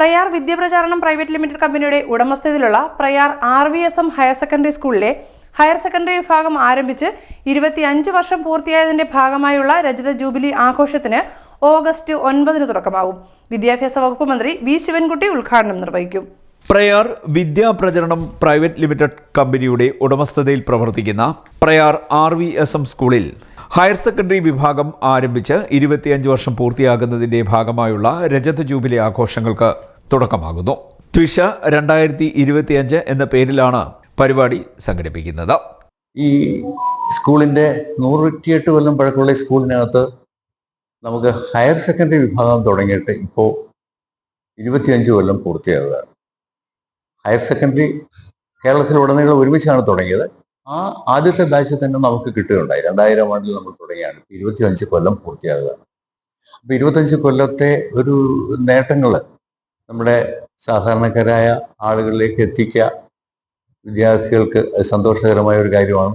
Prayar വിദ്യാപ്രചാരണം private limited കമ്പനിയുടെ ഉടമസ്ഥതയിലുള്ള Prayar R V S M higher secondary സ്കൂളിലെ ഹയർ സെക്കൻഡറി വിഭാഗം ആരംഭിച്ച് ഇരുപത്തിയഞ്ച് വർഷം പൂർത്തിയായതിന്റെ ഭാഗമായുള്ള രജത ജൂബിലി ആഘോഷത്തിന് ഓഗസ്റ്റ് ഒൻപതിന് തുടക്കമാകും. വിദ്യാഭ്യാസ വകുപ്പ് മന്ത്രി വി ശിവൻകുട്ടി ഉദ്ഘാടനം നിർവഹിക്കും. പ്രയാർ വിദ്യാപ്രചരണം പ്രൈവറ്റ് ലിമിറ്റഡ് കമ്പനിയുടെ ഉടമസ്ഥതയിൽ പ്രവർത്തിക്കുന്ന Prayar R V S M സ്കൂളിൽ ഹയർ സെക്കൻഡറി വിഭാഗം ആരംഭിച്ച് ഇരുപത്തിയഞ്ച് വർഷം പൂർത്തിയാകുന്നതിന്റെ ഭാഗമായുള്ള രജത ജൂബിലി ആഘോഷങ്ങൾക്ക് തുടക്കമാകുന്നു. ത്വിഷ രണ്ടായിരത്തി ഇരുപത്തിയഞ്ച് എന്ന പേരിലാണ് പരിപാടി സംഘടിപ്പിക്കുന്നത്. ഈ സ്കൂളിന്റെ നൂറ്റിയെട്ട് കൊല്ലം പഴക്കമുള്ള സ്കൂളിനകത്ത് നമുക്ക് ഹയർ സെക്കൻഡറി വിഭാഗം തുടങ്ങിയിട്ട് ഇപ്പോൾ ഇരുപത്തിയഞ്ച് കൊല്ലം പൂർത്തിയാകുകയാണ് ഹയർ സെക്കൻഡറി കേരളത്തിൽ ഉടനീളം ഒരുമിച്ചാണ് തുടങ്ങിയത്. ആ ആദ്യത്തെ ബാച്ച് തന്നെ നമുക്ക് കിട്ടുകയുണ്ടായി. രണ്ടായിരം ആണ്ടിൽ നമ്മൾ തുടങ്ങിയാണ്. ഇരുപത്തിയഞ്ച് കൊല്ലം പൂർത്തിയാകുകയാണ് അപ്പോൾ ഇരുപത്തഞ്ച് കൊല്ലത്തെ ഒരു നേട്ടങ്ങൾ നമ്മുടെ സാധാരണക്കാരായ ആളുകളിലേക്ക് എത്തിക്കുക വിദ്യാർത്ഥികൾക്ക് സന്തോഷകരമായ ഒരു കാര്യമാണ്.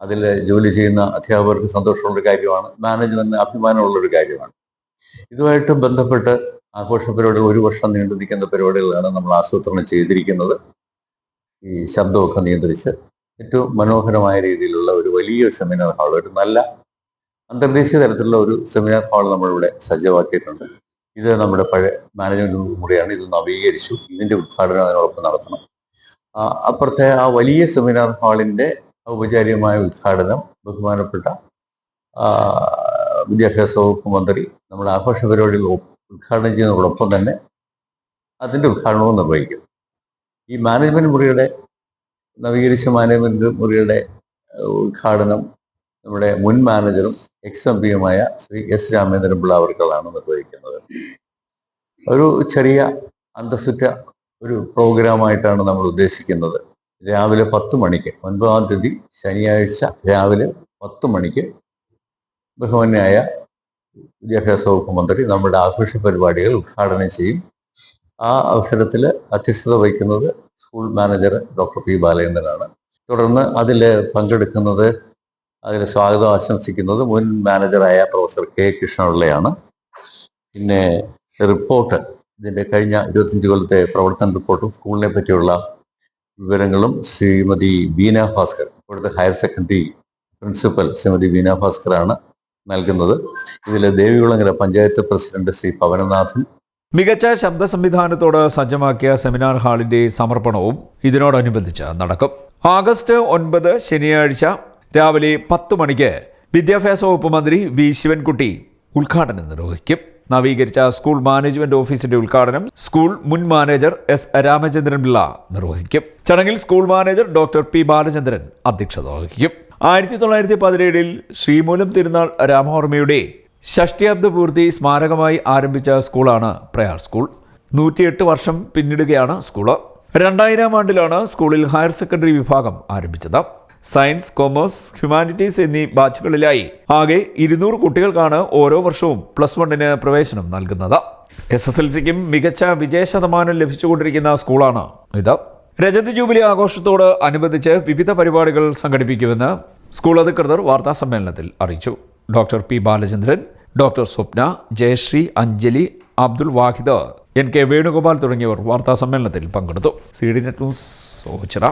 അതിൽ ജോലി ചെയ്യുന്ന അധ്യാപകർക്ക് സന്തോഷമുള്ളൊരു കാര്യമാണ്. മാനേജ്മെന്റിന് അഭിമാനമുള്ള ഒരു കാര്യമാണ്. ഇതുമായിട്ട് ബന്ധപ്പെട്ട് ആഘോഷ പരിപാടികൾ ഒരു വർഷം നീണ്ടു നിൽക്കുന്ന പരിപാടികളാണ് നമ്മൾ ആസൂത്രണം ചെയ്തിരിക്കുന്നത്. ഈ ശബ്ദമൊക്കെ നിയന്ത്രിച്ച് ഏറ്റവും മനോഹരമായ രീതിയിലുള്ള ഒരു വലിയ സെമിനാർ ഹാൾ ഒരു നല്ല അന്തർദേശീയ തരത്തിലുള്ള ഒരു സെമിനാർ ഹാൾ നമ്മളിവിടെ സജ്ജമാക്കിയിട്ടുണ്ട്. ഇത് നമ്മുടെ പഴയ മാനേജ്മെന്റ് മുറിയാണ്. ഇത് നവീകരിച്ചു. ഇതിന്റെ ഉദ്ഘാടനം അതിനോടൊപ്പം നടത്തണം. അപ്പുറത്തെ ആ വലിയ സെമിനാർ ഹാളിന്റെ ഔപചാരികമായ ഉദ്ഘാടനം ബഹുമാനപ്പെട്ട വിദ്യാഭ്യാസ വകുപ്പ് മന്ത്രി നമ്മുടെ ആഘോഷ പരിപാടികൾ ഉദ്ഘാടനം ചെയ്യുന്നതോടൊപ്പം തന്നെ അതിന്റെ ഉദ്ഘാടനവും നിർവഹിക്കും. ഈ മാനേജ്മെന്റ് മുറിയുടെ നവീകരിച്ച മാനേജ്മെന്റ് മുറിയുടെ ഉദ്ഘാടനം നമ്മുടെ മുൻ മാനേജറും എക്സ് എം പിയുമായ ശ്രീ എസ് രാമേന്ദ്രൻ പിള്ള അവർക്കുകളാണ് നിർവഹിക്കുന്നത്. ഒരു ചെറിയ അന്തസ്സുറ്റ ഒരു പ്രോഗ്രാമായിട്ടാണ് നമ്മൾ ഉദ്ദേശിക്കുന്നത്. രാവിലെ പത്ത് മണിക്ക് ഒൻപതാം തീയതി ശനിയാഴ്ച രാവിലെ പത്ത് മണിക്ക് ബഹുമാന്യായ വിദ്യാഭ്യാസ വകുപ്പ് മന്ത്രി നമ്മുടെ ആഘോഷ പരിപാടികൾ ഉദ്ഘാടനം ചെയ്യും. ആ അവസരത്തിൽ അധ്യക്ഷത വഹിക്കുന്നത് സ്കൂൾ മാനേജർ ഡോക്ടർ പി ബാലേന്ദ്രനാണ്. തുടർന്ന് അതിൽ പങ്കെടുക്കുന്നത് അതിൽ സ്വാഗതം ആശംസിക്കുന്നത് മുൻ മാനേജറായ പ്രൊഫസർ കെ കൃഷ്ണപിള്ളയാണ്. പിന്നെ റിപ്പോർട്ട് ഇതിന്റെ കഴിഞ്ഞ ഇരുപത്തഞ്ച് കൊല്ലത്തെ പ്രവർത്തന റിപ്പോർട്ടും സ്കൂളിനെ പറ്റിയുള്ള വിവരങ്ങളും ശ്രീമതി ബീന ഭാസ്കർ ഇവിടുത്തെ higher secondary principal Shrimati Beena ഭാസ്കറാണ് നൽകുന്നത്. ഇതിൽ ദേവികുളങ്ങര പഞ്ചായത്ത് പ്രസിഡന്റ് ശ്രീ പവനനാഥൻ മികച്ച ശബ്ദ സംവിധാനത്തോട് സജ്ജമാക്കിയ സെമിനാർ ഹാളിന്റെ സമർപ്പണവും ഇതിനോടനുബന്ധിച്ച് നടക്കും. ആഗസ്റ്റ് ഒൻപത് ശനിയാഴ്ച രാവിലെ പത്ത് മണിക്ക് വിദ്യാഭ്യാസ വകുപ്പ് മന്ത്രി വി. ശിവൻകുട്ടി ഉദ്ഘാടനം നിർവഹിക്കും. നവീകരിച്ച സ്കൂൾ മാനേജ്മെന്റ് ഓഫീസിന്റെ ഉദ്ഘാടനം സ്കൂൾ മുൻ മാനേജർ എസ്. രാമചന്ദ്രൻ പിള്ള നിർവഹിക്കും. ചടങ്ങിൽ school manager doctor P. Balachandran അധ്യക്ഷത വഹിക്കും. ആയിരത്തി തൊള്ളായിരത്തി പതിനേഴിൽ ശ്രീമൂലം തിരുനാൾ രാമവർമ്മയുടെ ഷഷ്ടിയാബ്ദ പൂർത്തി സ്മാരകമായി ആരംഭിച്ച സ്കൂളാണ് പ്രയാർ സ്കൂൾ. നൂറ്റിയെട്ട് വർഷം പിന്നിടുകയാണ് സ്കൂൾ. രണ്ടായിരം ആണ്ടിലാണ് സ്കൂളിൽ ഹയർ സെക്കൻഡറി വിഭാഗം ആരംഭിച്ചത്. സയൻസ് കൊമേഴ്സ് ഹ്യൂമാനിറ്റീസ് എന്നീ ബാച്ചുകളിലായി. ആകെ ഇരുന്നൂറ് കുട്ടികൾക്കാണ് ഓരോ വർഷവും പ്ലസ് വണ്ണിന് പ്രവേശനം നൽകുന്നത്. എസ് എസ് എൽ സിക്കും മികച്ച വിജയശതമാനം ലഭിച്ചുകൊണ്ടിരിക്കുന്ന സ്കൂളാണ് ഇത്. രജത ജൂബിലി ആഘോഷത്തോട് അനുബന്ധിച്ച് വിവിധ പരിപാടികൾ സംഘടിപ്പിക്കുമെന്ന് സ്കൂൾ അധികൃതർ വാർത്താ സമ്മേളനത്തിൽ അറിയിച്ചു. Doctor P Balachandran doctor Swapna Jayasree Anjali Abdul Wahid N K Venugopal തുടങ്ങിയവർ വാർത്താ സമ്മേളനത്തിൽ പങ്കെടുത്തു. C D net news Ochira.